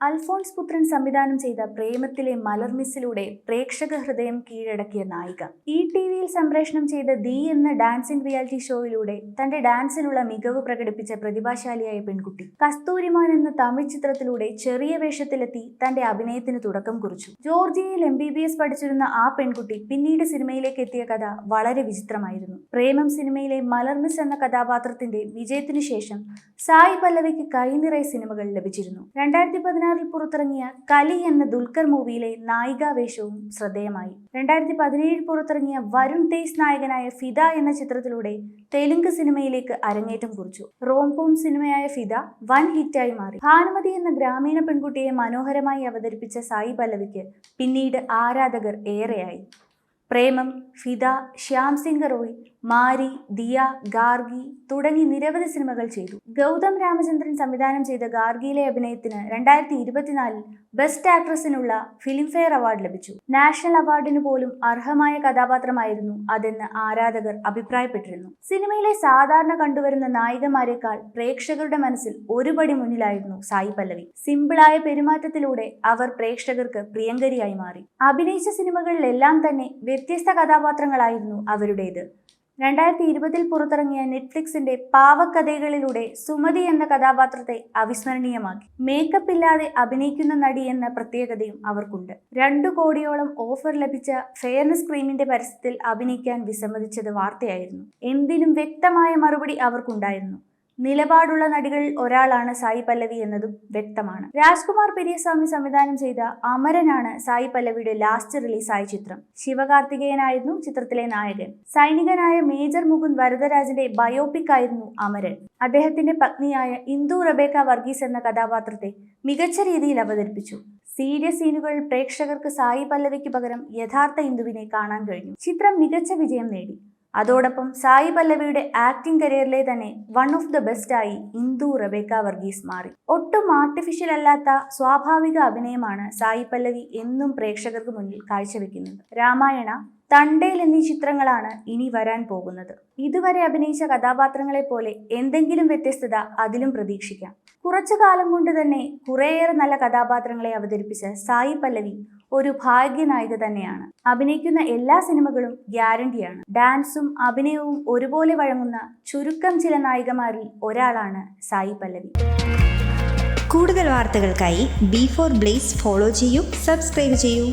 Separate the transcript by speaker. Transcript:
Speaker 1: അൽഫോൺസ് പുത്രൻ സംവിധാനം ചെയ്ത പ്രേമത്തിലെ മലർമിസിലൂടെ പ്രേക്ഷക ഹൃദയം കീഴടക്കിയ നായിക. ഈ ടി വിയിൽ സംപ്രേഷണം ചെയ്ത ദി എന്ന ഡാൻസിംഗ് റിയാലിറ്റി ഷോയിലൂടെ തന്റെ ഡാൻസിലുള്ള മികവ് പ്രകടിപ്പിച്ച പ്രതിഭാശാലിയായ പെൺകുട്ടി. കസ്തൂരിമാൻ എന്ന തമിഴ് ചിത്രത്തിലൂടെ ചെറിയ വേഷത്തിലെത്തി തന്റെ അഭിനയത്തിന് തുടക്കം കുറിച്ചു. ജോർജിയയിൽ എം ബി ബി എസ് പഠിച്ചിരുന്ന ആ പെൺകുട്ടി പിന്നീട് സിനിമയിലേക്ക് എത്തിയ കഥ വളരെ വിചിത്രമായിരുന്നു. പ്രേമം സിനിമയിലെ മലർമിസ് എന്ന കഥാപാത്രത്തിന്റെ വിജയത്തിനു ശേഷം സായി പല്ലവിക്ക് കൈനിറയ സിനിമകൾ ലഭിച്ചിരുന്നു. രണ്ടായിരത്തി പതിനാറിൽ പുറത്തിറങ്ങിയ കലി എന്ന ദുൽഖർ മൂവിയിലെ നായികാവേഷവും ശ്രദ്ധേയമായി. രണ്ടായിരത്തി പതിനേഴിൽ പുറത്തിറങ്ങിയ വരുൺ തേജ് നായകനായ ഫിദ എന്ന ചിത്രത്തിലൂടെ തെലുങ്ക് സിനിമയിലേക്ക് അരങ്ങേറ്റം കുറിച്ചു. റോംകോം സിനിമയായ ഫിദ വൻ ഹിറ്റായി മാറി. ഭാനുമതി എന്ന ഗ്രാമീണ പെൺകുട്ടിയെ മനോഹരമായി അവതരിപ്പിച്ച സായി പല്ലവിക്ക് പിന്നീട് ആരാധകർ ഏറെയായി. പ്രേമം ഫിദ ശ്യാം സിംഗ് റോയ് മാരി ദിയ ഗാർഗി തുടങ്ങി നിരവധി സിനിമകൾ ചെയ്തു. ഗൗതം രാമചന്ദ്രൻ സംവിധാനം ചെയ്ത ഗാർഗിയിലെ അഭിനയത്തിന് രണ്ടായിരത്തി ഇരുപത്തിനാലിൽ ബെസ്റ്റ് ആക്ട്രസിനുള്ള ഫിലിംഫെയർ അവാർഡ് ലഭിച്ചു. നാഷണൽ അവാർഡിന് പോലും അർഹമായ കഥാപാത്രമായിരുന്നു അതെന്ന് ആരാധകർ അഭിപ്രായപ്പെട്ടിരുന്നു. സിനിമയിലെ സാധാരണ കണ്ടുവരുന്ന നായികമാരെക്കാൾ പ്രേക്ഷകരുടെ മനസ്സിൽ ഒരുപടി മുന്നിലായിരുന്നു സായി പല്ലവി. സിമ്പിളായ പെരുമാറ്റത്തിലൂടെ അവർ പ്രേക്ഷകർക്ക് പ്രിയങ്കരിയായി മാറി. അഭിനയിച്ച സിനിമകളിലെല്ലാം തന്നെ വ്യത്യസ്ത കഥാപാത്രങ്ങളായിരുന്നു അവരുടേത്. രണ്ടായിരത്തി ഇരുപതിൽ പുറത്തിറങ്ങിയ നെറ്റ്ഫ്ലിക്സിന്റെ പാവക്കഥകളിലൂടെ സുമതി എന്ന കഥാപാത്രത്തെ അവിസ്മരണീയമാക്കി. മേക്കപ്പ് ഇല്ലാതെ അഭിനയിക്കുന്ന നടി എന്ന പ്രത്യേകതയും അവർക്കുണ്ട്. രണ്ടു കോടിയോളം ഓഫർ ലഭിച്ച ഫെയർനെസ് ക്രീമിന്റെ പരസ്യത്തിൽ അഭിനയിക്കാൻ വിസമ്മതിച്ചത് വാർത്തയായിരുന്നു. എന്തിനും വ്യക്തമായ മറുപടി അവർക്കുണ്ടായിരുന്നു. നിലപാടുള്ള നടികളിൽ ഒരാളാണ് സായി പല്ലവി എന്നതും വ്യക്തമാണ്. രാജ്കുമാർ പെരിയസ്വാമി സംവിധാനം ചെയ്ത അമരനാണ് സായി പല്ലവിയുടെ ലാസ്റ്റ് റിലീസായ ചിത്രം. ശിവകാർത്തികേയനായിരുന്നു ചിത്രത്തിലെ നായകൻ. സൈനികനായ മേജർ മുകുന്ദ് വരദരാജന്റെ ബയോപിക് ആയിരുന്നു അമരൻ. അദ്ദേഹത്തിന്റെ പത്നിയായ ഇന്ദു റബേക്ക വർഗീസ് എന്ന കഥാപാത്രത്തെ മികച്ച രീതിയിൽ അവതരിപ്പിച്ചു. സീരിയസ് സീനുകൾ പ്രേക്ഷകർക്ക് സായി പല്ലവിക്ക് പകരം യഥാർത്ഥ ഇന്ദുവിനെ കാണാൻ കഴിഞ്ഞു. ചിത്രം മികച്ച വിജയം നേടി. അതോടൊപ്പം സായി പല്ലവിയുടെ ആക്ടിംഗ് കരിയറിലെ തന്നെ വൺ ഓഫ് ദ ബെസ്റ്റ് ആയി ഇന്ദു റബേക്ക വർഗീസ് മാറി. ഒട്ടും ആർട്ടിഫിഷ്യൽ അല്ലാത്ത സ്വാഭാവിക അഭിനയമാണ് സായി പല്ലവി എന്നും പ്രേക്ഷകർക്ക് മുന്നിൽ കാഴ്ചവെക്കുന്നത്. രാമായണ തണ്ടേൽ എന്നീ ചിത്രങ്ങളാണ് ഇനി വരാൻ പോകുന്നത്. ഇതുവരെ അഭിനയിച്ച കഥാപാത്രങ്ങളെ പോലെ എന്തെങ്കിലും വ്യത്യസ്തത അതിലും പ്രതീക്ഷിക്കാം. കുറച്ചു കാലം കൊണ്ട് തന്നെ കുറേയേറെ നല്ല കഥാപാത്രങ്ങളെ അവതരിപ്പിച്ച സായി പല്ലവി ഒരു ഭാഗ്യനായിക തന്നെയാണ്. അഭിനയിക്കുന്ന എല്ലാ സിനിമകളും ഗ്യാരണ്ടിയാണ്. ഡാൻസും അഭിനയവും ഒരുപോലെ വഴങ്ങുന്ന ചുരുക്കം ചില നായികമാരിൽ ഒരാളാണ് സായി പല്ലവി.
Speaker 2: കൂടുതൽ വാർത്തകൾക്കായി ബി ഫോർ ബ്ലേസ് ഫോളോ ചെയ്യൂ സബ്സ്ക്രൈബ് ചെയ്യൂ.